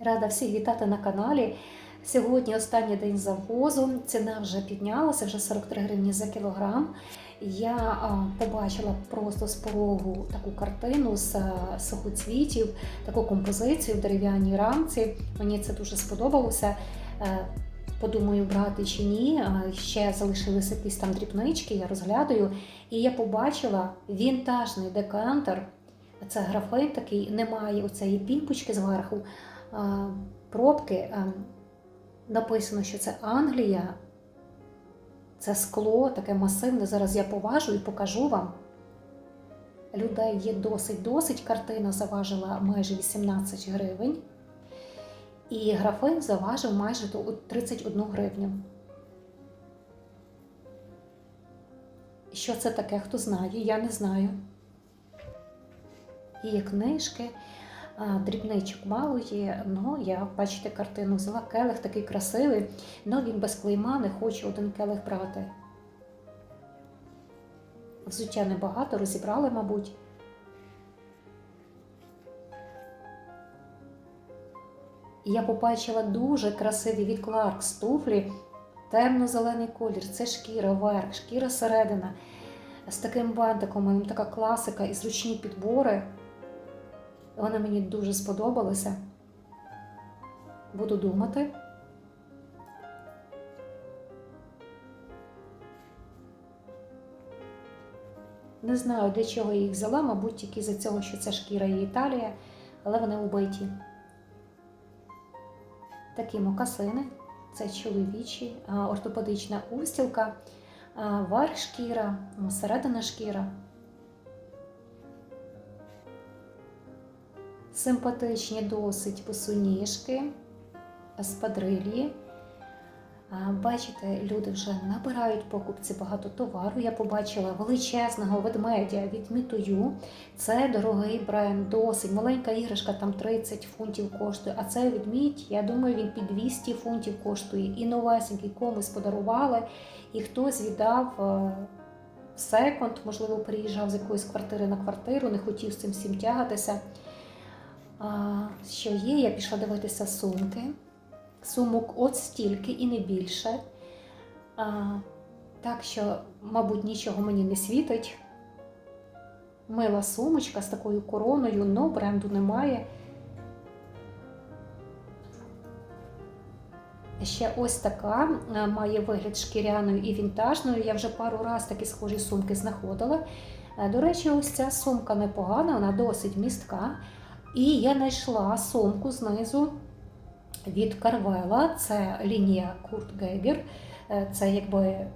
Рада всіх вітати на каналі. Сьогодні останній день завозу. Ціна вже піднялася, вже 43 гривні за кілограм. Я побачила просто з порогу таку картину з а, сухоцвітів, таку композицію в дерев'яній рамці. Мені це дуже сподобалося. Е, Подумаю, брати чи ні. А, Ще залишилися якісь там дрібнички, я розглядаю. І я побачила вінтажний декантер. Це графин такий, немає оцеї пімпочки зверху. А, Пробки написано, що це Англія. Це скло, таке масивне. Зараз я поважу і покажу вам. Людей є досить-досить. Картина заважила майже 18 гривень. І графин заважив майже 31 гривню. Що це таке, хто знає, я не знаю. Є книжки, дрібничок мало є. Ну, я, бачите, картину взяла келих такий красивий, але він без клейма, не хочу один келих брати. Взуття небагато, розібрали, мабуть. Я побачила дуже красиві від Кларкс туфлі, темно-зелений колір, це шкіра, верх, шкіра середина. З таким бантиком, така класика і зручні підбори. Вони мені дуже сподобалися. Буду думати. Не знаю, для чого я їх взяла, мабуть, тільки за цього, що це шкіра і Італія, але вони убиті. Такі мокасини, це чоловічі, ортопедична устілка, верх шкіра, середина шкіра. Симпатичні досить босоніжки, спадрилі. А, Бачите, люди вже набирають покупці багато товару. Я побачила величезного ведмедя від Мітою. Це дорогий бренд, досить маленька іграшка, там 30 фунтів коштує. А цей відмідь, я думаю, він під 200 фунтів коштує. І новесенький комусь подарували, і хтось віддав е, секонд, можливо, переїжджав з якоїсь квартири на квартиру, не хотів з цим всім тягатися. Що є, я пішла дивитися сумки. Сумок от стільки і не більше. Так що, мабуть, нічого мені не світить. Мила сумочка з такою короною, но бренду немає. Ще ось така має вигляд шкіряною і вінтажною. Я вже пару разів такі схожі сумки знаходила. Е, До речі, ось ця сумка непогана, вона досить містка. І я знайшла сумку знизу від Карвела. Це лінія Курт Гегер. Е, Це якби е,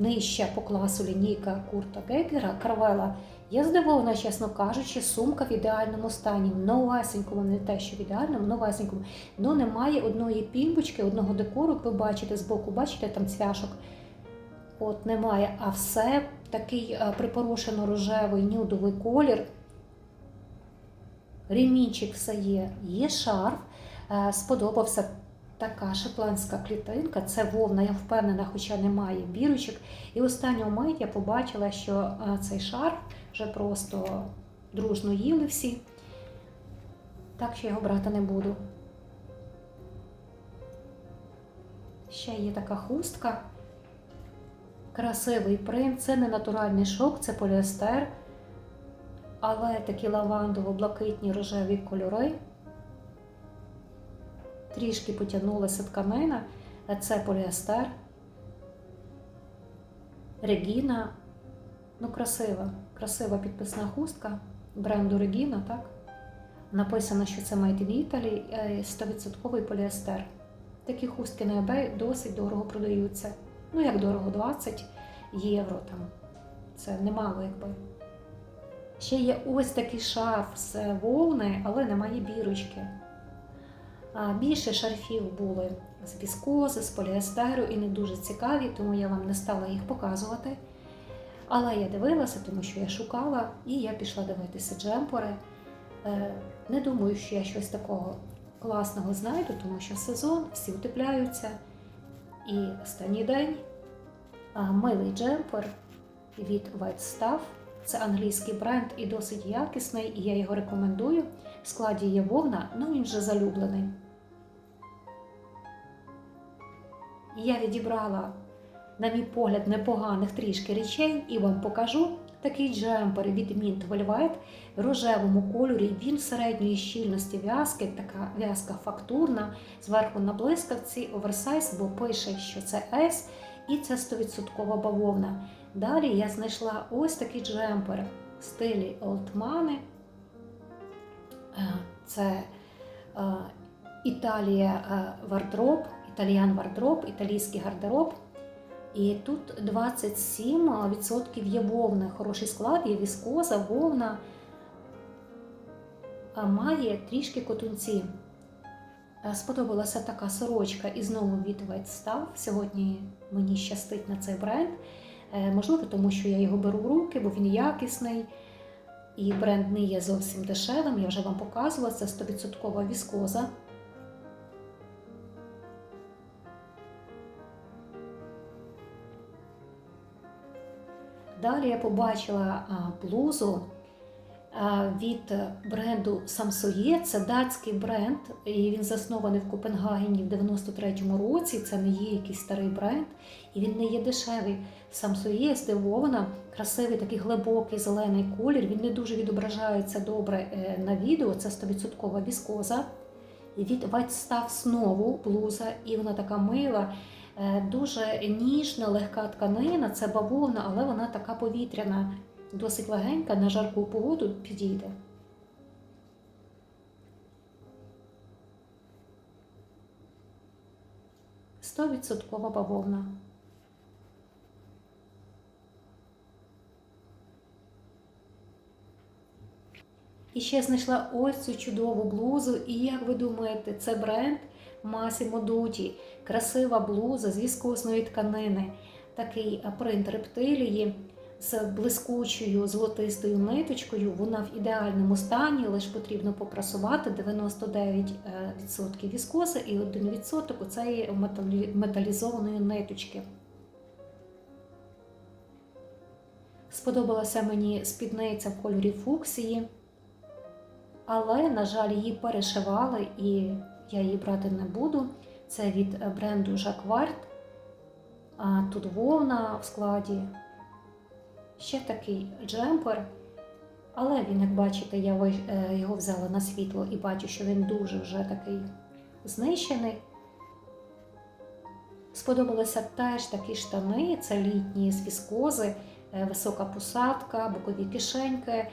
нижча по класу лінійка Курта Гегера. Карвела. Я здивована, чесно кажучи, сумка в ідеальному стані, новесенькому, не те, що в ідеальному, новесенькому. Ну немає одної пімпочки, одного декору, як ви бачите збоку, бачите там цвяшок. От немає, а все такий е, припорошено рожевий нюдовий колір. Ремінчик все є, є шарф. Е, Сподобався така шотландська клітинка. Це вовна, я впевнена, хоча немає бірочок. І останню мить я побачила, що е, цей шарф вже просто дружно їли всі. Так що його брати не буду. Ще є така хустка. Красивий принт, це не натуральний шовк, це поліестер, але такі лавандово-блакитні рожеві кольори. Трішки потягнулася тканина, це поліестер. Регіна. Ну, красива, красива підписна хустка бренду Регіна, так? Написано, що це Made in Italy, е, 100% поліестер. Такі хустки на eBay досить дорого продаються. Ну, як дорого, 20 євро там. Це немало, якби. Ще є ось такий шарф з вовни, але немає бірочки. Більше шарфів були з віскози, з поліестеру і не дуже цікаві, тому я вам не стала їх показувати. Але я дивилася, тому що я шукала, і я пішла дивитися джемпори. Е, Не думаю, що я щось такого класного знайду, тому що сезон, всі утепляються. І останній день милий джемпер від White Stuff. Це англійський бренд і досить якісний, і я його рекомендую. В складі є вогна, ну він вже залюблений. Я відібрала, на мій погляд, непоганих трішки речей і вам покажу такий джемпер від Mint Velvet в рожевому кольорі. Він середньої щільності в'язки, така в'язка фактурна, зверху на блискавці, оверсайз, бо пише, що це S, і це 100% бавовна. Далі я знайшла ось такий джемпер в стилі Money. Е, Це е, Італія е, вардроб, італіян вардроб, італійський гардероб. І тут 27% є вовни. Хороший склад, є віскоза, вовна, має трішки котунці. Сподобалася така сорочка і знову від White. Сьогодні мені щастить на цей бренд. Е, Можливо, тому що я його беру в руки, бо він якісний. І бренд не є зовсім дешевим, я вже вам показувала, це 100% віскоза. Далі я побачила блузу від бренду Samsoye. Це датський бренд, і він заснований в Копенгагені в 93-му році. Це не є якийсь старий бренд, і він не є дешевий. Samsoye здивована, красивий такий глибокий зелений колір. Він не дуже відображається добре е, на відео. Це 100% віскоза. Від Stuff знову блуза, і вона така мила. Е, Дуже ніжна, легка тканина, це бавовна, але вона така повітряна, досить легенька, на жарку погоду підійде. Стовідсоткова бавовна. І ще знайшла ось цю чудову блузу. І як ви думаєте, це бренд Massimo Dutti. Красива блуза з віскозної тканини, такий принт рептилії з блискучою золотистою ниточкою. Вона в ідеальному стані, лише потрібно попрасувати 99% віскози і 1% цієї металізованої ниточки. Сподобалася мені спідниця в кольорі фуксії, але, на жаль, її перешивали і я її брати не буду. Це від е, бренду Jacquard. А тут вовна в складі. Ще такий джемпер. Але він, як бачите, я е, його взяла на світло і бачу, що він дуже вже такий знищений. Сподобалися теж такі штани, це літні з віскози, е, висока посадка, бокові кишеньки,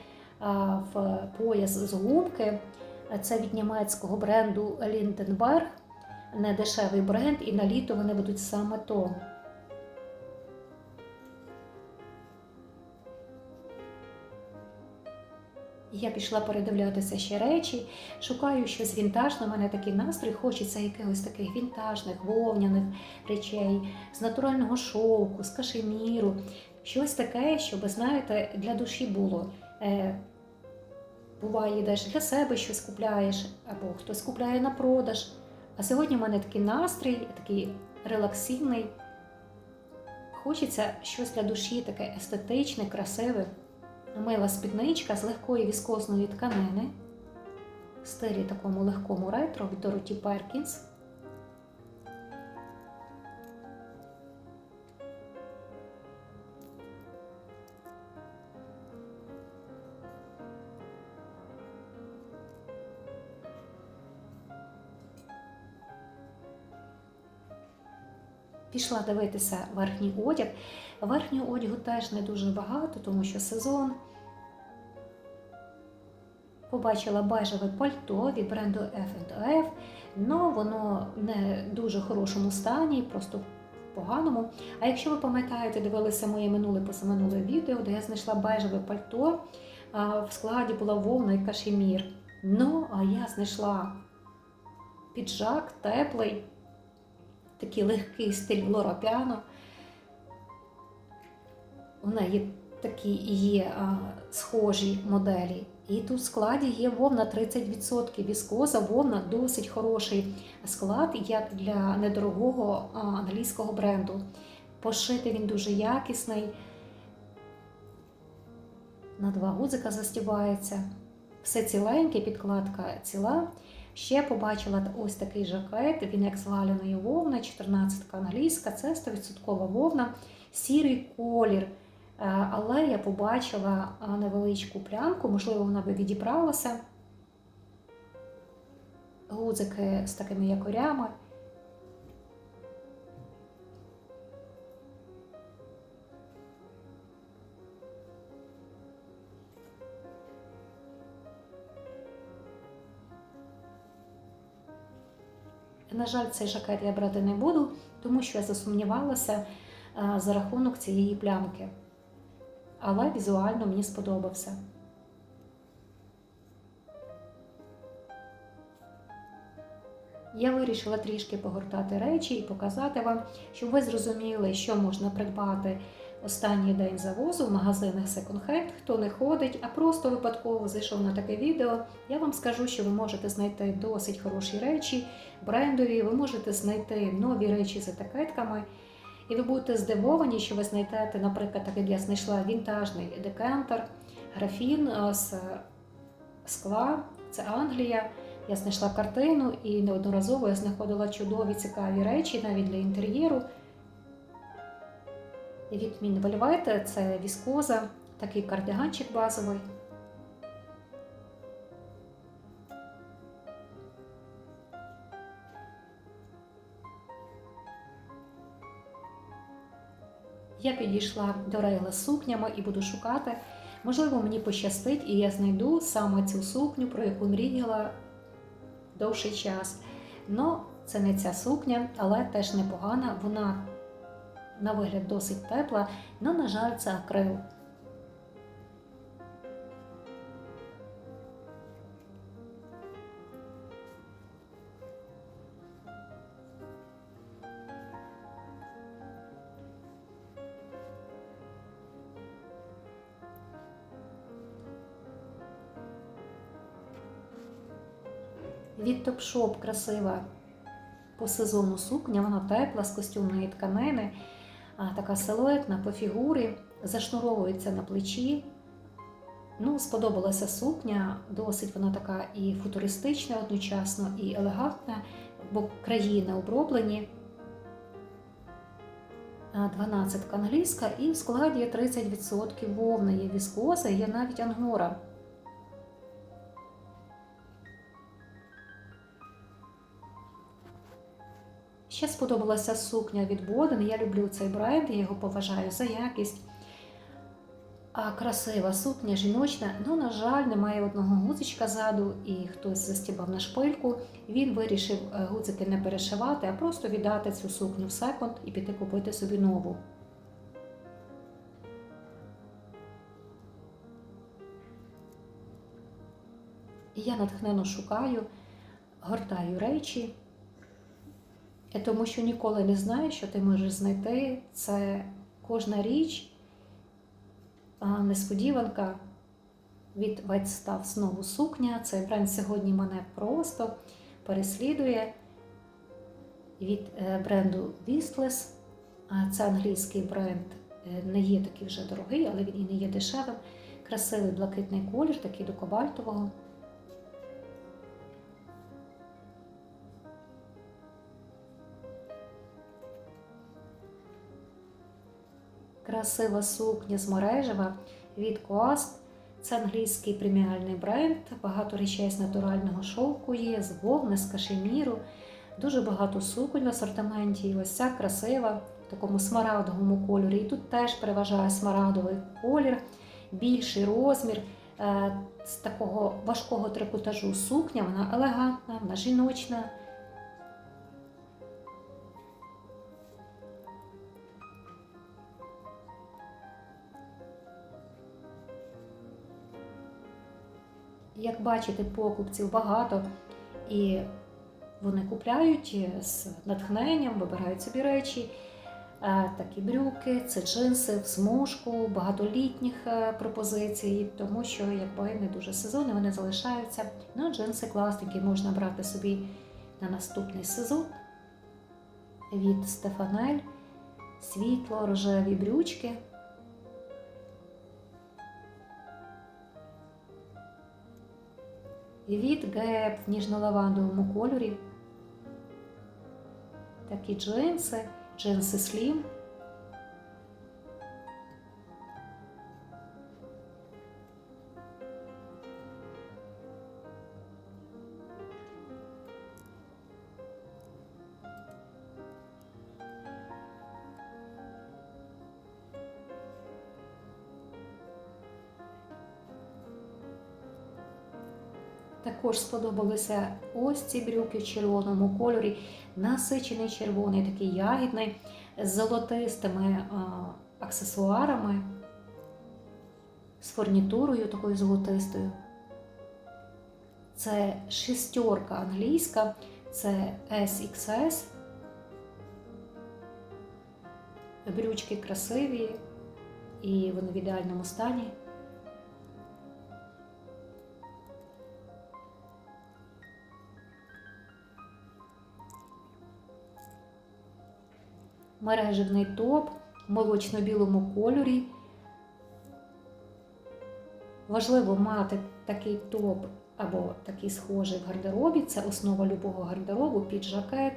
в пояс з гумки. Це від німецького бренду Lindenberg. Не дешевий бренд, і на літо вони будуть саме то. Я пішла передивлятися ще речі, шукаю щось вінтажне. У мене такий настрій, хочеться якихось таких вінтажних, вовняних речей, з натурального шовку, з кашеміру. Щось таке, щоб, знаєте, для душі було. Е, Буває, йдеш для себе щось купляєш, або хтось купляє на продаж. А сьогодні в мене такий настрій, такий релаксивний. Хочеться щось для душі, таке естетичне, красиве. Мила спідничка з легкої віскозної тканини, в стилі такому легкому ретро від Дороті Перкінс. Пішла дивитися верхній одяг. Верхнього одягу теж не дуже багато, тому що сезон. Побачила бежеве пальто від бренду F&F, але воно не в дуже хорошому стані, просто в поганому. А якщо ви пам'ятаєте, дивилися моє минуле позаминуле відео, де я знайшла бежеве пальто, в складі була вовна і кашемір. Ну, а я знайшла піджак теплий, такий легкий стиль Лора Піано. У неї такі є а, схожі моделі. І тут в складі є вовна 30%. Віскоза, вовна досить хороший склад, як для недорогого а, англійського бренду. Пошитий він дуже якісний. На два гудзика застібається. Все ціленьке, підкладка ціла. Ще побачила ось такий жакет, він як з вовни, 14 англійська, це 100% вовна, сірий колір. Е, Але я побачила невеличку плямку, можливо, вона би відібралася. Гудзики з такими якорями. На жаль, цей жакет я брати не буду, тому що я засумнівалася е, за рахунок цієї плямки. Але візуально мені сподобався. Я вирішила трішки погортати речі і показати вам, щоб ви зрозуміли, що можна придбати останній день завозу в магазинах секонд-хенд. Хто не ходить, а просто випадково зайшов на таке відео. Я вам скажу, що ви можете знайти досить хороші речі, брендові, ви можете знайти нові речі з етикетками. І ви будете здивовані, що ви знайдете, наприклад, так як я знайшла вінтажний декантер, графін е, з скла, це Англія. Я знайшла картину і неодноразово я знаходила чудові цікаві речі навіть для інтер'єру. Від Мін це віскоза, такий кардиганчик базовий. Я підійшла до рейла з сукнями і буду шукати. Можливо, мені пощастить, і я знайду саме цю сукню, про яку мріяла довший час. Ну, це не ця сукня, але теж непогана. Вона на вигляд досить тепла, але, на жаль, це акрил. Від топ-шоп красива по сезону сукня, вона тепла з костюмної тканини, така силуетна по фігурі, зашнуровується на плечі. Ну, сподобалася сукня, досить вона така і футуристична одночасно, і елегантна, бо країни оброблені. 12 англійська і в складі 30% вовни є віскоза, є навіть ангора. Ще сподобалася сукня від Боден. Я люблю цей бренд, я його поважаю за якість. А красива сукня, жіночна. Ну, на жаль, немає одного гудзичка ззаду, і хтось застібав на шпильку. Він вирішив е, гудзики не перешивати, а просто віддати цю сукню в секонд і піти купити собі нову. Я натхненно шукаю, гортаю речі. Тому що ніколи не знаєш, що ти можеш знайти. Це кожна річ, несподіванка від White знову сукня. Цей бренд сьогодні мене просто переслідує від е, бренду. А Це англійський бренд, е, не є такий вже дорогий, але він і не є дешевим. Красивий блакитний колір, такий до кобальтового. Красива сукня з мережева від Coast. Це англійський преміальний бренд, багато речей з натурального шовку є, з вовни, з кашеміру. Дуже багато суконь в асортименті. І ось ця красива в такому смарагдовому кольорі. І тут теж переважає смарагдовий колір, більший розмір. Е, з такого важкого трикотажу сукня, вона елегантна, вона жіночна. Як бачите, покупців багато, і вони купляють з натхненням, вибирають собі речі. Е, такі брюки, це джинси в змушку, багатолітніх е, пропозицій, тому що якби не дуже сезонні, вони залишаються. Ну, джинси класненькі можна брати собі на наступний сезон. Від Стефанель, світло, рожеві брючки. Від геп в ніжно-лавандовому кольорі. Такі джинси, джинси Slim. Також сподобалися ось ці брюки в червоному кольорі, насичений червоний, такий ягідний, з золотистими а, аксесуарами, з фурнітурою такою золотистою. Це шістерка англійська, це SXS. Брючки красиві і вони в ідеальному стані. Мережевний топ в молочно-білому кольорі. Важливо мати такий топ або такий схожий в гардеробі. Це основа любого гардеробу під жакет.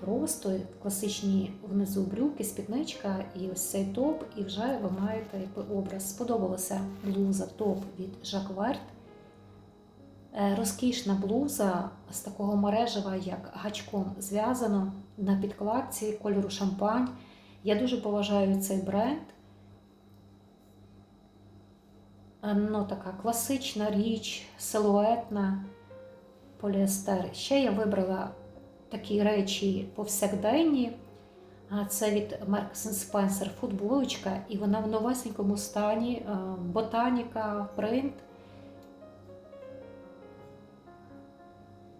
Просто класичні внизу брюки, спідничка і ось цей топ, і вже ви маєте образ. Сподобалася блуза топ від. Е, Розкішна блуза з такого мережева, як гачком зв'язано на підкладці кольору шампань. Я дуже поважаю цей бренд. Е, Ну, така класична річ, силуетна поліестер. Ще я вибрала такі речі повсякденні. Це від Marks Spencer футболочка, і вона в новесенькому стані, е, ботаніка, принт.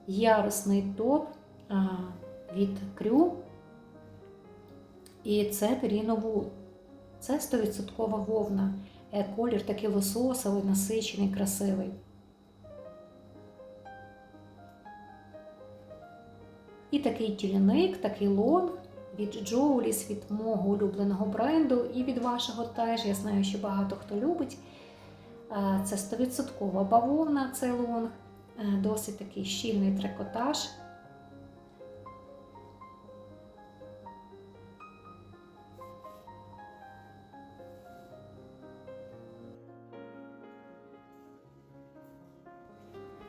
Ярусний топ від крю. І це періновул. Це 100% вовна. Е, Колір такий лососовий, насичений, красивий. І такий тільник, такий лонг від Джоуліс, від мого улюбленого бренду і від вашого теж. Я знаю, що багато хто любить. Це 100% бавовна, цей лонг. Е, досить такий щільний трикотаж.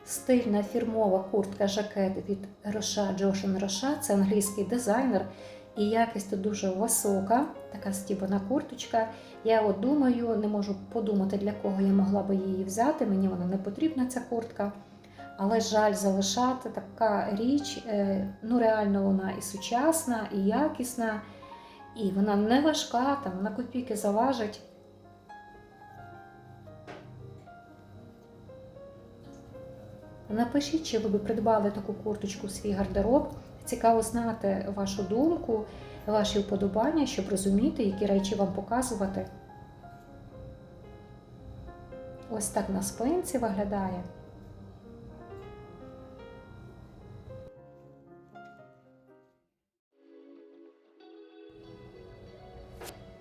Стильна фірмова куртка жакет від Роша Джошен Роша. Це англійський дизайнер. І якість тут дуже висока, така стібана курточка. Я от думаю, не можу подумати, для кого я могла би її взяти. Мені вона не потрібна, ця куртка. Але жаль залишати така річ, е, ну реально вона і сучасна, і якісна, і вона не важка, там на копійки заважить. Напишіть, чи ви би придбали таку курточку в свій гардероб. Цікаво знати вашу думку, ваші вподобання, щоб розуміти, які речі вам показувати. Ось так на спинці виглядає.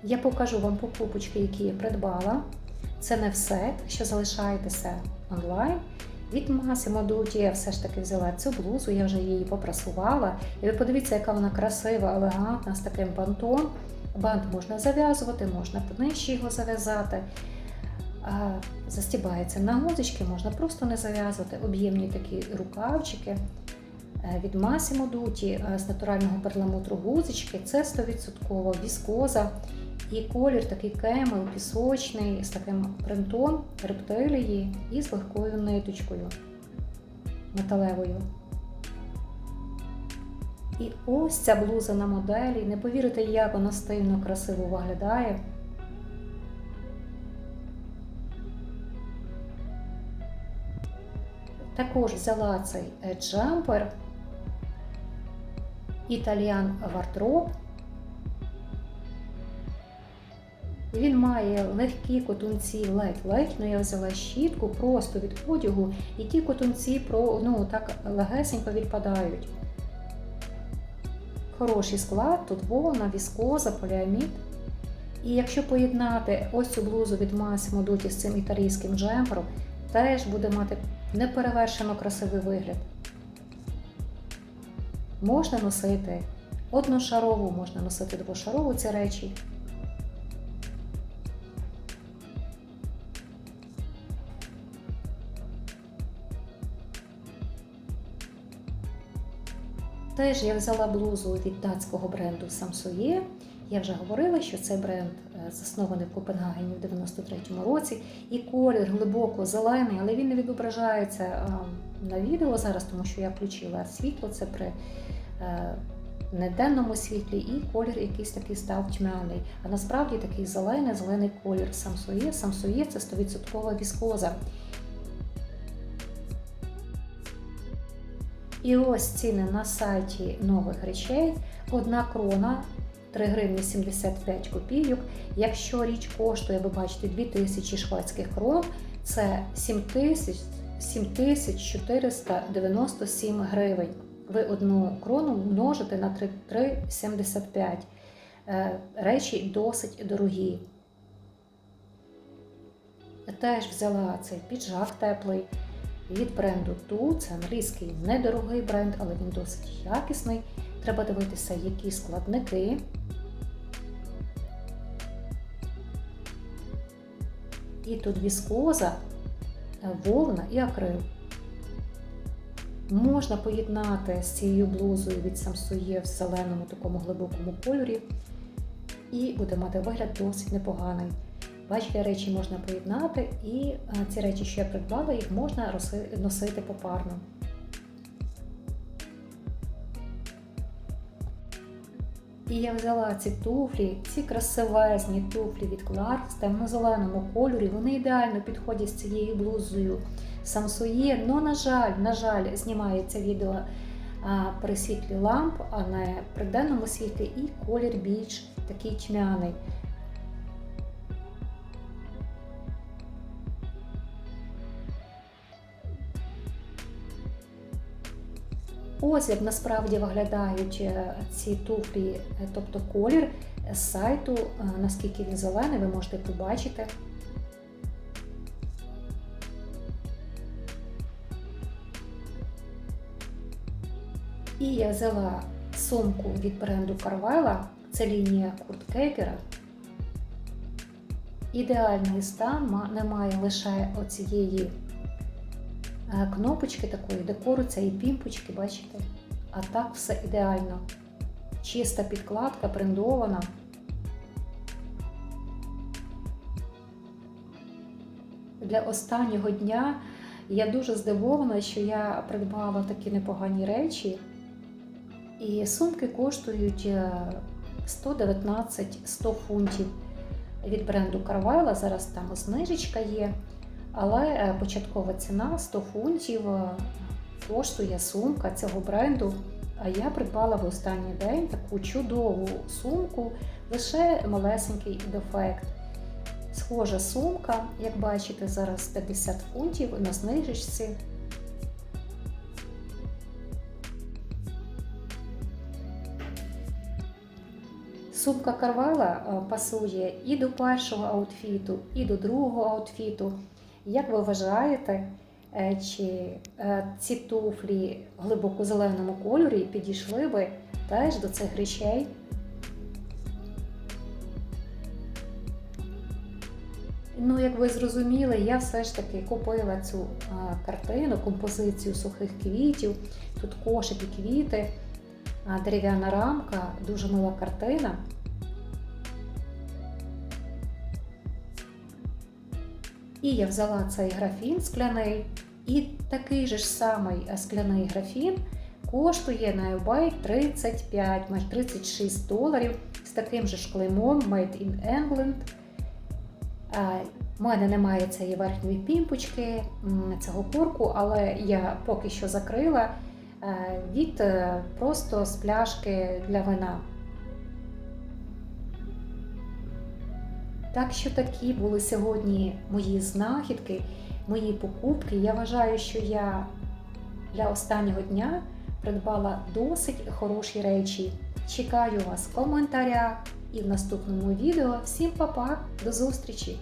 Я покажу вам покупочки, які я придбала. Це не все, що залишаєтеся онлайн. Від Massimo Dutti я все ж таки взяла цю блузу, я вже її попрасувала. І ви подивіться, яка вона красива, елегантна, з таким бантом. Бант можна зав'язувати, можна нижче його зав'язати. Застібається на гузочки, можна просто не зав'язувати. Об'ємні такі рукавчики. Е, від Massimo Dutti з натурального перламутру гузочки. Це 100% віскоза. І колір такий кемел, пісочний, з таким принтом рептилії і з легкою ниточкою металевою. І ось ця блуза на моделі. Не повірите, як вона стильно, красиво виглядає. Також взяла цей джемпер Італіан Вардроб. Він має легкі котунці, ледь-ледь, ну я взяла щітку просто від одягу, і ті котунці про, ну, так легесенько відпадають. Хороший склад, тут вовна, віскоза, поліамід. І якщо поєднати ось цю блузу від Massimo Dutti з цим італійським джемпером, теж буде мати неперевершено красивий вигляд. Можна носити одношарову, можна носити двошарову ці речі. Теж я взяла блузу від датського бренду Samsoye. Я вже говорила, що цей бренд е, заснований в Копенгагені в 93-му році, і колір глибоко зелений, але він не відображається е, на відео зараз, тому що я включила світло, це при е, неденному світлі, і колір якийсь такий став тьмяний. А насправді такий зелений, зелений колір Samsoye. Samsoye – це 100% віскоза. І ось ціни на сайті нових речей. Одна крона 3 гривні 75 копійок. Якщо річ коштує, ви бачите, 2000 шведських крон, це 7497 гривень. Ви одну крону множите на 3,75. Е, Речі досить дорогі. Теж взяла цей піджак теплий від бренду Ту. Це англійський недорогий бренд, але він досить якісний. Треба дивитися, які складники. І тут віскоза, вовна і акрил. Можна поєднати з цією блузою від Samsung в зеленому такому глибокому кольорі, і буде мати вигляд досить непоганий. Бачите, речі можна поєднати, і ці речі, що я придбала, їх можна носити попарно. І я взяла ці туфлі, ці красивезні туфлі від Clarks в темно-зеленому кольорі. Вони ідеально підходять з цією блузою Самсує. Ну, на жаль, на жаль, знімається відео при світлі ламп, а не при денному світлі, і колір більш такий тьмяний. Ось як насправді виглядають е, ці туфлі, е, тобто колір з сайту, е, наскільки він зелений, ви можете побачити. І я взяла сумку від бренду Carvela, це лінія Курт Кейкера. Ідеальний стан немає лише оцієї кнопочки такої, декору цієї пімпочки, бачите? А так все ідеально. Чиста підкладка, брендована. Для останнього дня я дуже здивована, що я придбала такі непогані речі. І сумки коштують 119-100 фунтів від бренду Carvela. Зараз там знижечка є. Але е, початкова ціна 100 фунтів е, коштує сумка цього бренду. А я придбала в останній день таку чудову сумку, лише малесенький дефект. Схожа сумка, як бачите, зараз 50 фунтів на знижечці. Сумка Карвела е, пасує і до першого аутфіту, і до другого аутфіту. Як ви вважаєте, е, чи е, ці туфлі в глибоко зеленому кольорі підійшли би теж до цих речей? Ну, як ви зрозуміли, я все ж таки купила цю картину, композицію сухих квітів. Тут кошик і квіти, дерев'яна рамка, дуже мила картина. І я взяла цей графін скляний, і такий же ж самий е, скляний графін коштує на eBay 35, майже 36 доларів з таким же ж клеймом Made in England. У мене немає цієї верхньої пімпочки, цього корку, але я поки що закрила е, від е, просто з пляшки для вина. Так що такі були сьогодні мої знахідки, мої покупки. Я вважаю, що я для останнього дня придбала досить хороші речі. Чекаю вас в коментарях і в наступному відео. Всім па-па, до зустрічі!